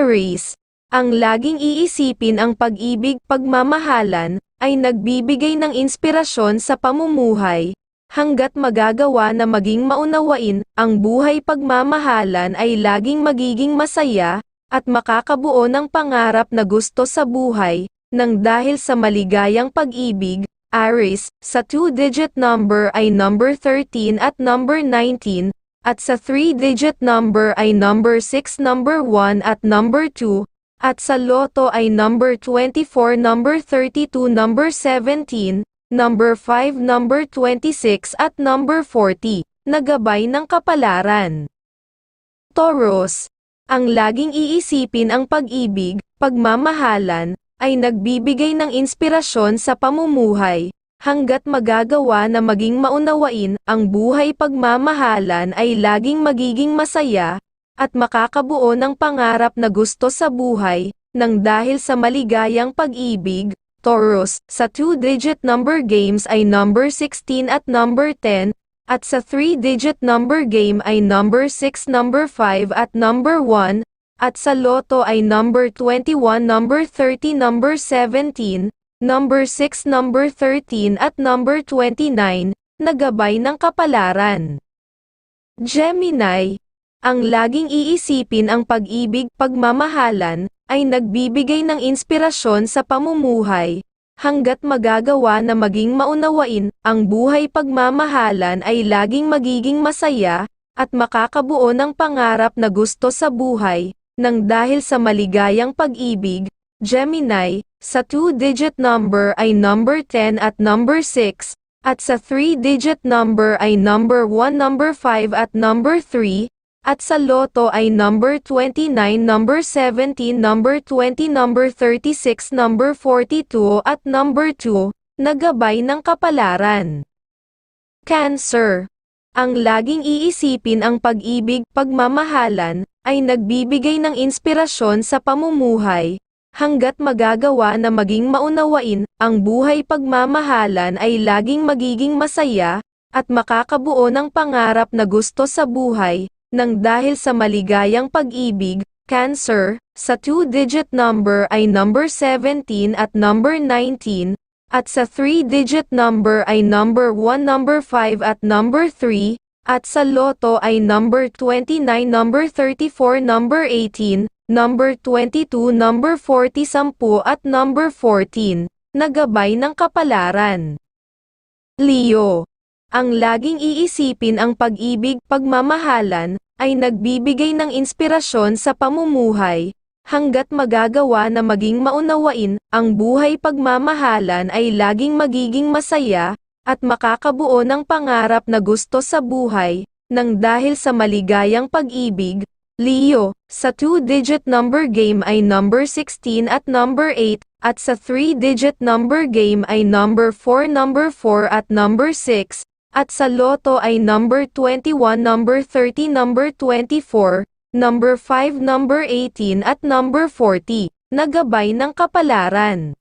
Aries, ang laging iisipin ang pag-ibig pagmamahalan, ay nagbibigay ng inspirasyon sa pamumuhay, hanggat magagawa na maging maunawain, ang buhay pagmamahalan ay laging magiging masaya, at makakabuo ng pangarap na gusto sa buhay, nang dahil sa maligayang pag-ibig, Aries, sa two-digit number ay number 13 at number 19, at sa three-digit number ay number 6, number 1 at number 2, at sa loto ay number 24, number 32, number 17, number 5, number 26 at number 40, nagabay ng kapalaran. Taurus, ang laging iisipin ang pag-ibig, pagmamahalan, ay nagbibigay ng inspirasyon sa pamumuhay, hanggat magagawa na maging maunawain, ang buhay pagmamahalan ay laging magiging masaya, at makakabuo ng pangarap na gusto sa buhay, nang dahil sa maligayang pag-ibig, Taurus, sa two-digit number games ay number 16 at number 10, at sa three-digit number game ay number 6, number 5 at number 1, at sa loto ay number 21, number 30, number 17, number 6, number 13 at number 29, nagabay ng kapalaran. Gemini, ang laging iisipin ang pag-ibig pagmamahalan, ay nagbibigay ng inspirasyon sa pamumuhay, hanggat magagawa na maging maunawain, ang buhay pagmamahalan ay laging magiging masaya, at makakabuo ng pangarap na gusto sa buhay, nang dahil sa maligayang pag-ibig, Gemini, sa two-digit number ay number 10 at number 6, at sa three-digit number ay number 1, number 5 at number 3, at sa loto ay number 29, number 17, number 20, number 36, number 42 at number 2, nagabay ng kapalaran. Cancer. Ang laging iisipin ang pag-ibig, pagmamahalan, ay nagbibigay ng inspirasyon sa pamumuhay, hanggat magagawa na maging maunawain, ang buhay pagmamahalan ay laging magiging masaya, at makakabuo ng pangarap na gusto sa buhay, nang dahil sa maligayang pag-ibig, Cancer, sa two-digit number ay number 17 at number 19, at sa three-digit number ay number 1, number 5 at number 3, at sa loto ay number 29, number 34, number 18, number 22, number 40, 10 at number 14, nagabay ng kapalaran. Leo, ang laging iisipin ang pag-ibig, pagmamahalan, ay nagbibigay ng inspirasyon sa pamumuhay, hanggat magagawa na maging maunawain, ang buhay pagmamahalan ay laging magiging masaya, at makakabuo ng pangarap na gusto sa buhay, nang dahil sa maligayang pag-ibig, Leo, sa two-digit number game ay number 16 at number 8, at sa three-digit number game ay number 4, number 4 at number 6, at sa loto ay number 21, number 30, number 24, number 5, number 18 at number 40, nagabay ng kapalaran.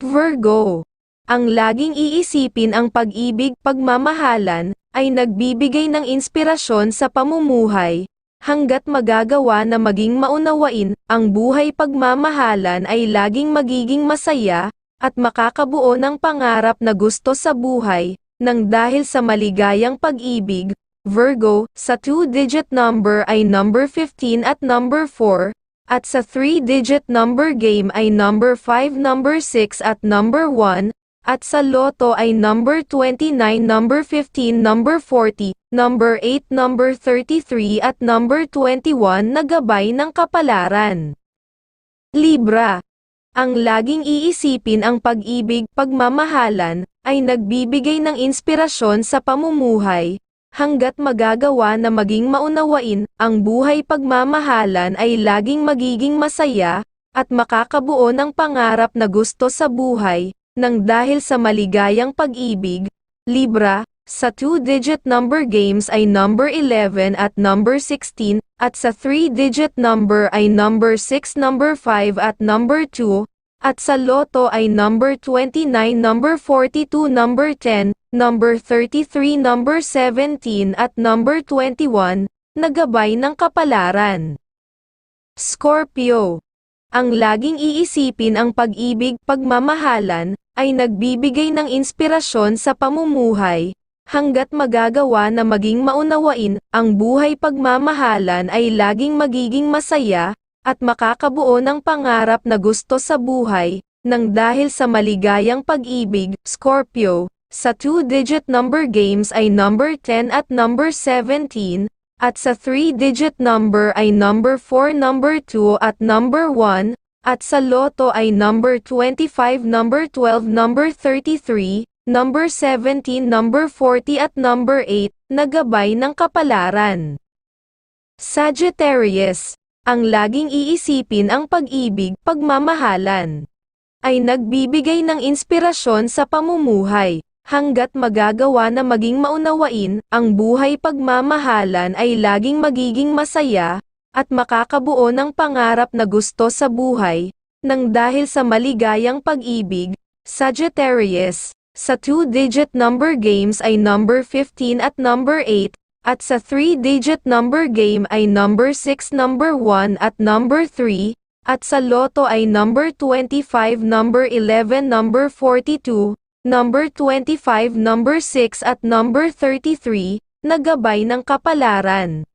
Virgo. Ang laging iisipin ang pag-ibig, pagmamahalan, ay nagbibigay ng inspirasyon sa pamumuhay, hanggat magagawa na maging maunawain, ang buhay pagmamahalan ay laging magiging masaya, at makakabuo ng pangarap na gusto sa buhay, nang dahil sa maligayang pag-ibig, Virgo, sa two-digit number ay number 15 at number 4, at sa three-digit number game ay number 5, number 6 at number 1, at sa loto ay number 29, number 15, number 40, number 8, number 33 at number 21 na gabay ng kapalaran. Libra. Ang laging iisipin ang pag-ibig, pagmamahalan, ay nagbibigay ng inspirasyon sa pamumuhay, hanggat magagawa na maging maunawain, ang buhay pagmamahalan ay laging magiging masaya, at makakabuo ng pangarap na gusto sa buhay, nang dahil sa maligayang pag-ibig, Libra, sa two-digit number games ay number 11 at number 16, at sa three-digit number ay number 6, number 5 at number 2, at sa loto ay number 29, number 42, number 10, number 33, number 17 at number 21, nagabay ng kapalaran. Scorpio. Ang laging iisipin ang pag-ibig, pagmamahalan, ay nagbibigay ng inspirasyon sa pamumuhay, hanggat magagawa na maging maunawain, ang buhay pagmamahalan ay laging magiging masaya, at makakabuo ng pangarap na gusto sa buhay, nang dahil sa maligayang pag-ibig, Scorpio, sa two-digit number games ay number 10 at number 17, at sa 3-digit number ay number 4, number 2 at number 1, at sa loto ay number 25, number 12, number 33, number 17, number 40 at number 8, na gabay ng kapalaran. Sagittarius, ang laging iisipin ang pag-ibig, pagmamahalan, ay nagbibigay ng inspirasyon sa pamumuhay hanggat magagawa na maging maunawain, ang buhay pagmamahalan ay laging magiging masaya, at makakabuo ng pangarap na gusto sa buhay, nang dahil sa maligayang pag-ibig, Sagittarius, sa two-digit number games ay number 15 at number 8, at sa three-digit number game ay number 6, number 1 at number 3, at sa loto ay number 25, number 11, number 42, number 25, number 6 at number 33, na gabay ng kapalaran.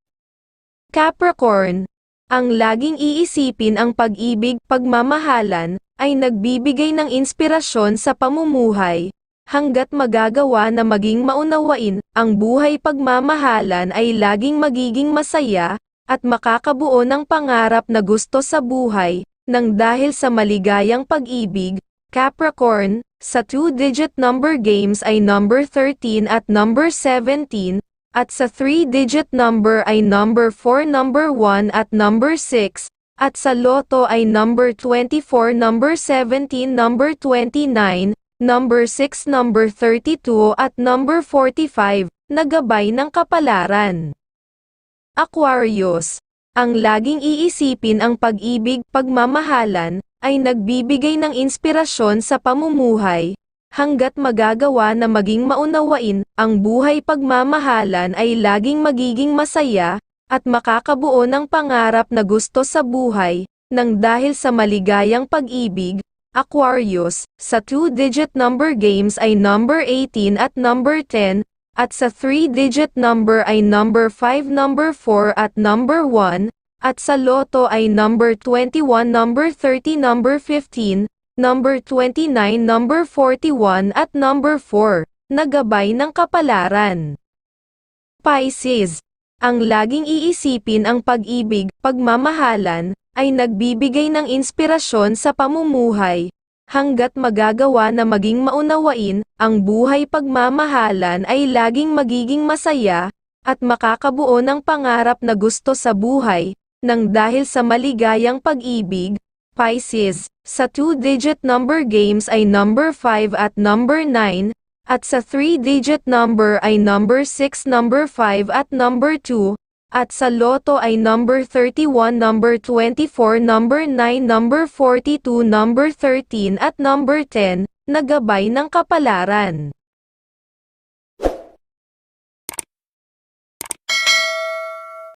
Capricorn, ang laging iisipin ang pag-ibig, pagmamahalan, ay nagbibigay ng inspirasyon sa pamumuhay, hanggat magagawa na maging maunawain, ang buhay pagmamahalan ay laging magiging masaya, at makakabuo ng pangarap na gusto sa buhay, nang dahil sa maligayang pag-ibig, Capricorn, sa two-digit number games ay number 13 at number 17, at sa three-digit number ay number 4, number 1 at number 6, at sa loto ay number 24, number 17, number 29, number 6, number 32 at number 45, na gabay ng kapalaran. Aquarius, ang laging iisipin ang pag-ibig, pagmamahalan, ay nagbibigay ng inspirasyon sa pamumuhay, hanggat magagawa na maging maunawain, ang buhay pagmamahalan ay laging magiging masaya, at makakabuo ng pangarap na gusto sa buhay, nang dahil sa maligayang pag-ibig, Aquarius, sa two-digit number games ay number 18 at number 10, at sa three-digit number ay number 5, number 4 at number 1, at sa loto ay number 21, number 30, number 15, number 29, number 41 at number 4, na gabay ng kapalaran. Pisces, ang laging iisipin ang pag-ibig, pagmamahalan, ay nagbibigay ng inspirasyon sa pamumuhay, hanggat magagawa na maging maunawain, ang buhay pagmamahalan ay laging magiging masaya, at makakabuo ng pangarap na gusto sa buhay, nang dahil sa maligayang pag-ibig, Pisces, sa two-digit number games ay number 5 at number 9, at sa three-digit number ay number 6, number 5 at number 2, at sa loto ay number 31, number 24, number 9, number 42, number 13 at number 10, na gabay ng kapalaran.